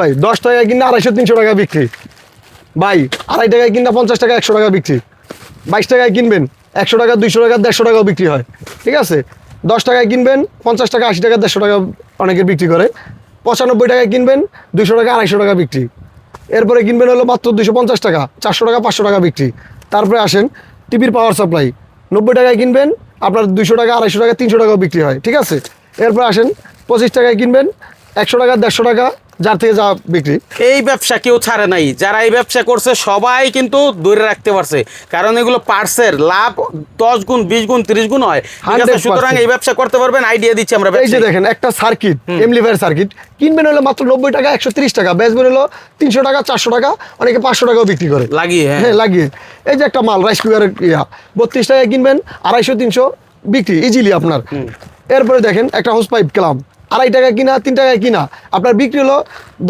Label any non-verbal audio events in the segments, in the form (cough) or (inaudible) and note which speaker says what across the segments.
Speaker 1: ভাই, দশ টাকায় কিনা আড়াইশো, তিনশো টাকা বিক্রি। ভাই, আড়াই টাকায় কিনা পঞ্চাশ টাকা একশো টাকা বিক্রি। বাইশ টাকায় কিনবেন, একশো টাকা, দুইশো টাকা, দেড়শো টাকাও বিক্রি হয়। ঠিক আছে? দশ টাকায় কিনবেন, পঞ্চাশ টাকা, আশি টাকা, দেড়শো টাকা অনেকে বিক্রি করে। পঁচানব্বই টাকায় কিনবেন, দুইশো টাকা, আড়াইশো টাকা বিক্রি। এরপরে কিনবেন হলো মাত্র দুশো পঞ্চাশ টাকা, চারশো টাকা, পাঁচশো টাকা বিক্রি। তারপরে আসেন টিভির পাওয়ার সাপ্লাই। নব্বই টাকায় কিনবেন, আপনার দুশো টাকা, আড়াইশো টাকা, তিনশো টাকাও বিক্রি হয়। ঠিক আছে? এরপরে আসেন পঁচিশ টাকায় কিনবেন, একশো টাকা, দেড়শো টাকা যার থেকে যা বিক্রি।
Speaker 2: এই ব্যবসা কেউ ছাড়ে নাই। যারা এই ব্যবসা করছে সবাই কিন্তু ধরে রাখতে পারছে। কারণ এগুলো পার্সের লাভ দশ গুণ বিশ গুণ ত্রিশ গুণ হয়। ঠিক আছে
Speaker 1: 100%
Speaker 2: সুতরাং এই ব্যবসা করতে পারবেন আইডিয়া দিচ্ছি আমরা
Speaker 1: এই যে দেখেন একটা সার্কিট এমলিফায়ার সার্কিট কিনবেন হলো মাত্র নব্বই টাকা একশো তিরিশ টাকা। বেচবেন হলো তিনশো টাকা চারশো টাকা। অনেকে পাঁচশো টাকাও বিক্রি করে।
Speaker 2: লাগিয়ে হ্যাঁ।
Speaker 1: হ্যাঁ লাগিয়ে। এই যে একটা মাল রাইস কুকারের ইয়া। বত্রিশ টাকায় কিনবেন আড়াইশো তিনশো বিক্রি ইজিলি আপনার। এরপরে দেখেন একটা হোস পাইপ ক্লাম। আড়াই টাকা কিনা তিন টাকায় কিনা। আপনার বিক্রি হলো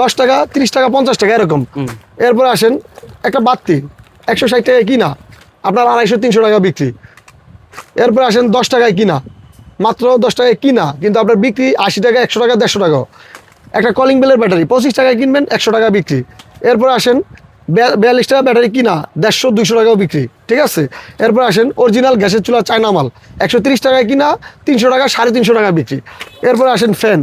Speaker 1: দশ টাকা তিরিশ টাকা পঞ্চাশ টাকা এরকম। এরপরে আসেন একটা বাত্তি একশো ষাট টাকায় কিনা। আপনার আড়াইশো তিনশো টাকা বিক্রি। এরপরে আসেন দশ টাকায় কিনা। মাত্র দশ টাকায় কিনা কিন্তু আপনার বিক্রি আশি টাকা একশো টাকা দেড়শো টাকা। একটা কলিং বেলের ব্যাটারি পঁচিশ টাকায় কিনবেন একশো টাকা বিক্রি। এরপর আসেন বিয়াল্লিশ টাকা ব্যাটারি কিনা দেড়শো দুইশো টাকাও বিক্রি ঠিক আছে? এরপর আসেন অরিজিনাল গ্যাসের চুলা চায়না মাল একশো তিরিশ টাকায় কিনা তিনশো টাকা সাড়ে তিনশো টাকা বিক্রি। এরপর আসেন ফ্যান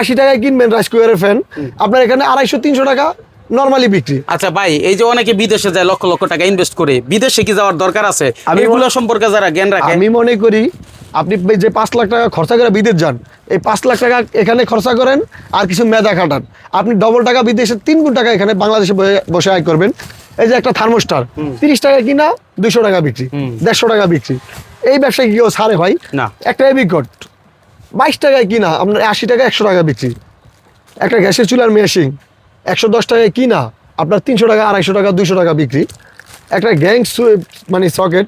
Speaker 1: আশি টাকায় কিনবেন রাইস কুকারের ফ্যান আপনার এখানে আড়াইশো তিনশো টাকা নর্মালি বিক্রি।
Speaker 2: আচ্ছা ভাই এই যে অনেকে বিদেশে যায় লক্ষ লক্ষ টাকা ইনভেস্ট করে বিদেশে কি যাওয়ার দরকার আছে?
Speaker 1: আমি
Speaker 2: এগুলো সম্পর্কে যারা জ্ঞান রাখে।
Speaker 1: আমি মনে করি আপনি যে পাঁচ লাখ টাকা খরচা করে বিদেশ যান এই পাঁচ লাখ টাকা এখানে খরচা করেন আর কিছু মেধা খাটান। আপনি ডবল টাকা বিদেশে তিন গুণ টাকা এখানে বাংলাদেশে বসে- আয় করবেন। এই যে একটা থার্মোস্টার তিরিশ টাকা কিনা দুশো টাকা বিক্রি দেড়শো টাকা বিক্রি। এই ব্যবসায় কি কেউ ছাড়ে ভাই?
Speaker 2: না।
Speaker 1: একটা এবিকট বাইশ টাকায় কিনা আপনার আশি টাকা একশো টাকা বিক্রি। একটা গ্যাসের চুলার মেশিন একশো দশ টাকায় কিনা, আপনার তিনশো টাকা, আড়াইশো টাকা দুশো টাকা বিক্রি। একটা গ্যাং মানে সকেট,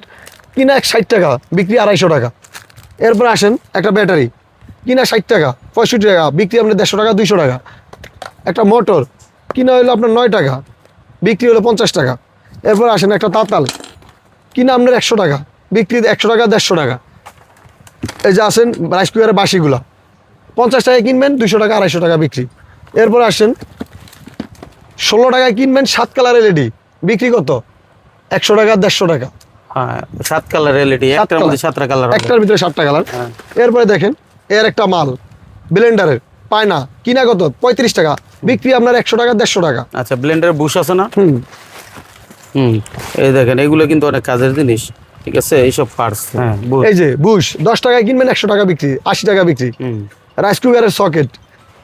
Speaker 1: কিনা এক ষাট টাকা, বিক্রি আড়াইশো টাকা। এরপর আসেন একটা ব্যাটারি, কিনা ষাট টাকা, পঁয়ষট্টি টাকা, বিক্রি আপনার দেড়শো টাকা, দুইশো টাকা। একটা মোটর, কিনা হলো আপনার নয় টাকা, বিক্রি হলো পঞ্চাশ টাকা। এরপর আসেন একটা তাঁতাল, কিনা আপনার একশো টাকা, বিক্রি একশো টাকা, দেড়শো টাকা। এই যে আসেন রাইস কুকারের বাসিগুলা, পঞ্চাশ টাকায় কিনবেন দুশো টাকা, আড়াইশো টাকা বিক্রি। এরপর আসেন ষোলো টাকায় কিনবেন সাত কালার এলইডি বিক্রি কত? একশো টাকা দেড়শো টাকা।
Speaker 2: হ্যাঁ সাত কালার এলইডি একটার মধ্যে সাতটা কালার
Speaker 1: একটার ভিতরে সাতটা কালার।
Speaker 2: হ্যাঁ।
Speaker 1: এরপরে দেখেন এর একটা মাল ব্লেন্ডারের পায় না কিনা কত? পঁয়ত্রিশ টাকা। বিক্রি আপনার একশো টাকা দেড়শো টাকা।
Speaker 2: আচ্ছা ব্লেন্ডার বুশ আছে না?
Speaker 1: হুম।
Speaker 2: হুম এই দেখেন এগুলো কিন্তু অনেক কাজের জিনিস। ঠিক আছে এইসব পার্টস হ্যাঁ
Speaker 1: এই যে বুশ দশ টাকায় কিনবেন একশো টাকা বিক্রি আশি টাকা বিক্রি।
Speaker 2: হুম।
Speaker 1: রাইস কুকারের সকেট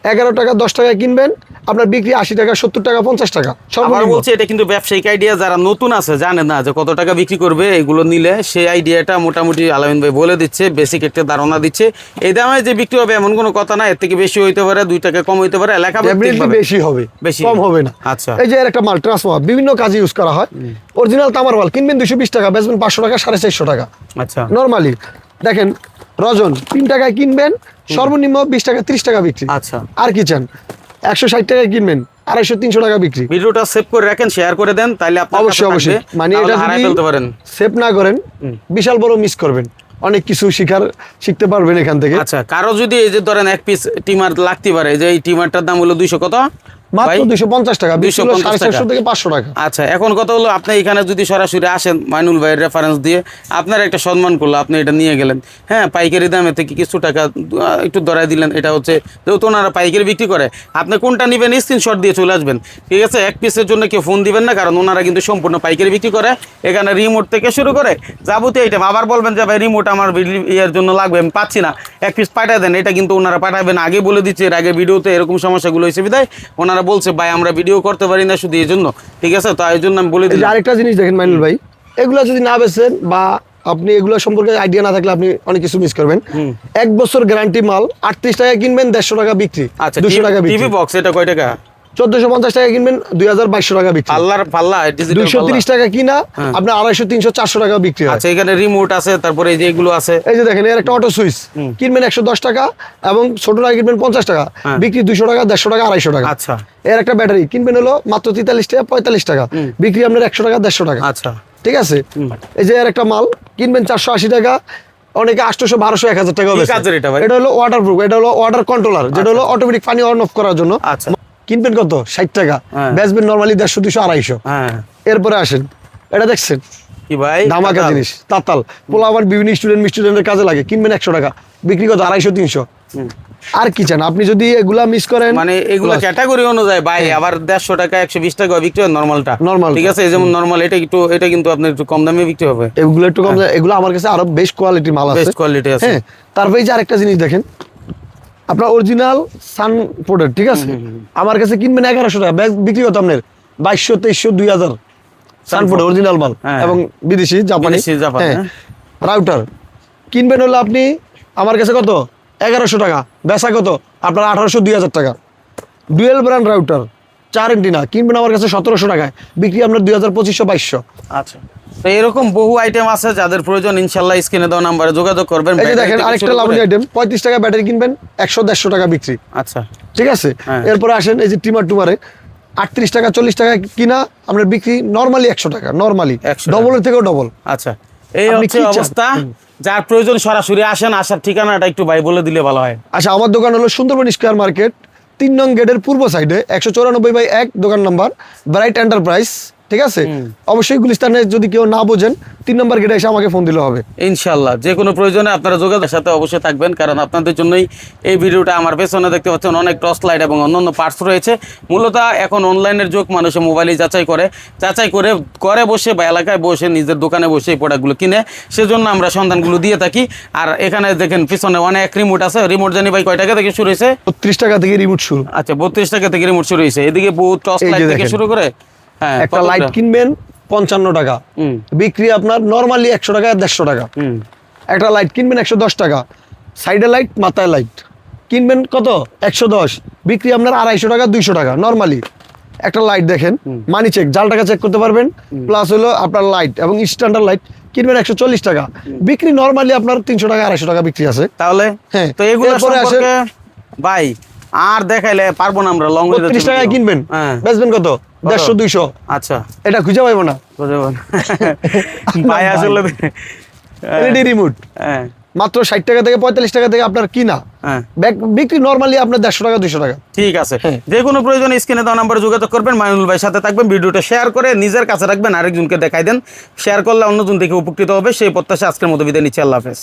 Speaker 1: এগারো টাকা দশ টাকায় কিনবেন। আপনার বিক্রি আশি টাকা সত্তর টাকা পঞ্চাশ টাকা।
Speaker 2: আবার
Speaker 1: সর্বনিম্ন
Speaker 2: বলছি এটা কিন্তু ব্যবসায়িক আইডিয়া যারা নতুন আছে জানে না যে কত টাকা বিক্রি করবে এগুলো নিলে সেই আইডিয়াটা মোটামুটি আলামিন ভাই বলে দিচ্ছে বেসিক একটা ধারণা দিচ্ছে। এই দামে যে বিক্রি হবে এমন কোনো কথা না এর থেকে বেশি হইতে পারে দুই টাকা কম হইতে পারে এলাকা
Speaker 1: বেশি হবে
Speaker 2: বেশি।
Speaker 1: কম হবে। না।
Speaker 2: আচ্ছা।
Speaker 1: এই যে একটা মাল ট্রান্সফার বিভিন্ন কাজে ইউজ করা হয়। অরিজিনাল তামার মাল কিনবেন দুশো বিশ টাকা বেচবেন পাঁচশো টাকা সাড়ে চারশো টাকা।
Speaker 2: আচ্ছা।
Speaker 1: নর্মালি দেখেন রজন তিন টাকায় কিনবেন সর্বনিম্ন বিশ টাকা ত্রিশ টাকা বিক্রি।
Speaker 2: আচ্ছা।
Speaker 1: আর কি চান? একশো ষাট টাকায় কিনবেন আড়াইশো তিনশো টাকা বিক্রি।
Speaker 2: ভিডিওটা সেভ করে রাখেন শেয়ার করে দেন তাহলে আপনার
Speaker 1: অবশ্যই অবশ্যই। মানে এটা
Speaker 2: ফেলতে পারেন।
Speaker 1: সেভ না করেন বিশাল বড় মিস করবেন। অনেক কিছু শিখার শিখতে পারবেন এখান থেকে।
Speaker 2: আচ্ছা কারও যদি এই যে ধরেন এক পিস টিমার লাগতে পারে যে এই টিমারটার দাম হলো দুইশো কত?
Speaker 1: মাত্র
Speaker 2: ভাই?
Speaker 1: দুশো পঞ্চাশ টাকা
Speaker 2: 250
Speaker 1: সাড়ে চারশো
Speaker 2: টাকা।
Speaker 1: থেকে পাঁচশো টাকা।
Speaker 2: আচ্ছা এখন কথা হলো আপনি এখানে যদি সরাসরি আসেন মাইনুল ভাইয়ের রেফারেন্স দিয়ে আপনার একটা সম্মান করল আপনি এটা নিয়ে গেলেন। হ্যাঁ পাইকারি দামে থেকে কিছু টাকা একটু ধরাই দিলেন এটা হচ্ছে যেহেতু ওনারা পাইকারি বিক্রি করে। আপনি কোনটা নেবেন স্ক্রিনশট দিয়ে চলে আসবেন। ঠিক আছে এক পিসের জন্য কেউ ফোন দিবেন না কারণ ওনারা কিন্তু সম্পূর্ণ পাইকারি বিক্রি করে। এখানে রিমোট থেকে শুরু করে যাবতীয় আইটেম আবার বলবেন যে ভাই রিমোট আমার ইয়ের জন্য লাগবে আমি পাচ্ছি না। এক পিস পাঠায় দেন এটা কিন্তু ওনারা পাঠাবেন। আগে বলে দিচ্ছে এর আগে ভিডিওতে এরকম সমস্যাগুলো হয়েছে বিদায়। ওনারা বলছে ভাই আমরা ভিডিও করতে পারি না শুধু এই জন্য ঠিক আছে? তো এই জন্য আমি বলে দিই
Speaker 1: আরেকটা জিনিস দেখেন মাইনুল ভাই এগুলো যদি না বেছেন বা আপনি এগুলো সম্পর্কে আইডিয়া না থাকলে আপনি অনেক কিছু মিস করবেন। এক বছর গ্যারান্টি মাল আটত্রিশ টাকা কিনবেন দেড়শো টাকা বিক্রি
Speaker 2: আচ্ছা
Speaker 1: দুশো টাকা বিক্রি।
Speaker 2: টিভি বক্স এটা কয় টাকা?
Speaker 1: চোদ্দশো পঞ্চাশ টাকা কিনবেন দুই হাজার বাইশশো টাকা বিক্রি।
Speaker 2: পাল্লার পাল্লা
Speaker 1: দুইশো তিরিশ টাকা কিনা আপনার আড়াইশো তিনশো চারশো টাকা বিক্রি
Speaker 2: আচ্ছা এখানে রিমোট আছে তারপরে এই যে এগুলো আছে।
Speaker 1: এই যে দেখেন এর একটা অটো সুইচ কিনবেন একশো দশ টাকা এবং ছোটটা কিনবেন পঞ্চাশ টাকা। বিক্রি দুশো টাকা দেড়শো টাকা আড়াইশো টাকা।
Speaker 2: আচ্ছা।
Speaker 1: এর একটা ব্যাটারি কিনবেন হলো মাত্র তেতাল্লিশ টাকা পঁয়তাল্লিশ টাকা। বিক্রি আপনার একশো টাকা দেড়শো টাকা।
Speaker 2: আচ্ছা।
Speaker 1: ঠিক আছে? এই যে এর একটা মাল কিনবেন চারশো আশি টাকা অনেকে আটশোশো বারোশো এক হাজার টাকা
Speaker 2: এটা
Speaker 1: এটা হলো ওয়াটার প্রুফ এটা হলো ওয়াটার কন্ট্রোলার যেটা হলো অটোমেটিক পানি অন অফ করার জন্য।
Speaker 2: আচ্ছা।
Speaker 1: কিনবেন কত? ষাট টাকা।
Speaker 2: হ্যাঁ।
Speaker 1: বেচবেন নর্মালি দেড়শো দুশো আড়াইশো।
Speaker 2: হ্যাঁ।
Speaker 1: এরপরে আসেন। এটা দেখছেন?
Speaker 2: কি ভাই?
Speaker 1: ধামাকা জিনিস তাতাল পোলা আবার বিভিন্ন স্টুডেন্ট স্টুডেন্টের কাজে লাগে। কিনবেন একশো টাকা বিক্রি কত? আড়াইশো তিনশো। আর কি চান? আপনি যদি এগুলা মিস করেন
Speaker 2: মানে এগুলো ক্যাটাগরি অনুযায়ী ভাই আবার দেড়শো টাকা একশো বিশ টাকা বিক্রি হয় নর্মালটা
Speaker 1: Normal
Speaker 2: ঠিক আছে? যেমন নর্মাল এটা একটু এটা কিন্তু আপনার একটু কম দামে বিক্রি হবে।
Speaker 1: এগুলো একটু কম এগুলো আমার কাছে আরও বেস্ট কোয়ালিটির মাল আছে।
Speaker 2: বেস্ট কোয়ালিটি আছে।
Speaker 1: হ্যাঁ। তারপরে যে আরেকটা জিনিস দেখেন। আপনার অরিজিনাল সান প্রোডাক্ট ঠিক আছে? আমার কাছে কিনবেন এগারোশো টাকা। ব্যাগ বিক্রি করতো আপনার বাইশশো তেইশশো দুই হাজার। সান প্রোডাক্ট অরিজিনাল মাল
Speaker 2: হ্যাঁ।
Speaker 1: এবং বিদেশি জাপানি। হ্যাঁ
Speaker 2: হ্যাঁ।
Speaker 1: রাউটার কিনবেন হলো আপনি আমার কাছে কত? এগারোশো টাকা। বেচা কত? আপনার আঠারোশো দুই হাজার টাকা। ডুয়েল ব্র্যান্ড রাউটার চার এন্টিনা কিনবেন আমার কাছে সতেরোশো টাকায়। বিক্রি আপনার দুই হাজার পঁচিশশো বাইশশো।
Speaker 2: আচ্ছা। তো এরকম বহু আইটেম আছে যাদের প্রয়োজন ইনশাল্লাহ স্ক্রিনে দেওয়া নাম্বারে যোগাযোগ করবেন
Speaker 1: এই যে দেখেন আরেকটা লাভলি আইটেম পঁয়ত্রিশ টাকা ব্যাটারি কিনবেন একশো দেড়শো টাকা বিক্রি।
Speaker 2: আচ্ছা।
Speaker 1: ঠিক আছে?
Speaker 2: হ্যাঁ।
Speaker 1: এরপরে আসেন এই যে টিমার টুমারে আটত্রিশ টাকা চল্লিশ টাকা কিনা আমরা বিক্রি নর্মালি একশো টাকা নর্মালি
Speaker 2: 100 টাকা।
Speaker 1: ডবলের থেকেও ডবল
Speaker 2: আচ্ছা। এই হচ্ছে অবস্থা যার প্রয়োজন সরাসরি আসেন আসার ঠিকানাটা একটু ভাই বলে দিলে ভালো হয়।
Speaker 1: আচ্ছা আমার দোকান হলো সুন্দরবন স্কোয়ার মার্কেট তিন নং গেটের পূর্ব সাইডে একশো চৌরানব্বই বাই এক দোকান নাম্বার ব্রাইট এন্টারপ্রাইজ ঠিক আছে? অবশ্যই গুলিস্তানে যদি কেউ না বোঝেন তিন নম্বর গেটে এসে আমাকে ফোন দিলে হবে।
Speaker 2: ইনশাল্লাহ যে কোনো প্রয়োজনে আপনারা যোগাযোগের সাথে অবশ্যই থাকবেন কারণ আপনাদের জন্যই এই ভিডিওটা আমার পেছনে দেখতে পাচ্ছেন অনেক টর্চ লাইট এবং অন্যান্য পার্টস রয়েছে। মূলত এখন অনলাইনের যুগ মানুষে মোবাইলে যাচাই করে যাচাই করে ঘরে বসে বা এলাকায় বসে নিজের দোকানে বসে এই প্রোডাক্টগুলো কিনে সেজন্য আমরা সন্ধানগুলো দিয়ে থাকি। আর এখানে দেখেন পিছনে অনেক রিমোট আছে। রিমোট জানি ভাই কয় টাকা থেকে শুরু হয়েছে?
Speaker 1: বত্রিশ টাকা থেকে রিমোট শুরু।
Speaker 2: আচ্ছা বত্রিশ টাকা থেকে রিমোট শুরু হয়েছে। এদিকে বহুত টর্চ লাইট থেকে শুরু করে
Speaker 1: একটা লাইট কিনবেন পঞ্চান্ন টাকা। বিক্রি আপনার নর্মালি একশো টাকা দেড়শো টাকা। একটা লাইট কিনবেন একশো দশ টাকা। সাইডে লাইট মাথায় লাইট কিনবেন কত? একশো দশ। বিক্রি আপনার আড়াইশো টাকা দুইশো টাকা নর্মালি একটা লাইট দেখেন মানি চেক জাল টাকা চেক করতে পারবেন। প্লাস হলো আপনার লাইট এবং স্ট্যান্ডার্ড লাইট কিনবেন একশো চল্লিশ টাকা। বিক্রি নর্মালি আপনার তিনশো টাকা আড়াইশো টাকা বিক্রি আছে।
Speaker 2: তাহলে
Speaker 1: হ্যাঁ।
Speaker 2: তো এগুলো ভাই আর দেখাইলে পারব না আমরা লং
Speaker 1: টাকায় কিনবেন।
Speaker 2: হ্যাঁ।
Speaker 1: বেচবেন কত? দেড়শো দুইশো।
Speaker 2: আচ্ছা।
Speaker 1: এটা খুঁজে পাইবো না।
Speaker 2: পারলাম। (laughs) ভাই। আসলে
Speaker 1: এলইডি রিমোট
Speaker 2: হ্যাঁ।
Speaker 1: মাত্র ষাট টাকা থেকে পঁয়তাল্লিশ টাকা থেকে আপনার কিনা।
Speaker 2: হ্যাঁ।
Speaker 1: বিক্রি নর্মালি আপনার দেড়শো টাকা দুইশো টাকা।
Speaker 2: ঠিক আছে।
Speaker 1: হ্যাঁ।
Speaker 2: যে কোনো প্রয়োজন স্ক্রিনে দেওয়া নাম্বারে যোগাযোগ করবেন। মাইনুল ভাইয়ের সাথে থাকবেন। ভিডিওটা শেয়ার করে নিজের কাছে রাখবেন। আরেকজনকে দেখাই দেন। শেয়ার করলে অন্যজন থেকে উপকৃত হবে। সেই প্রত্যাশা আজকের মতো বিদায় নিচ্ছি। আল্লাহ হাফেজ।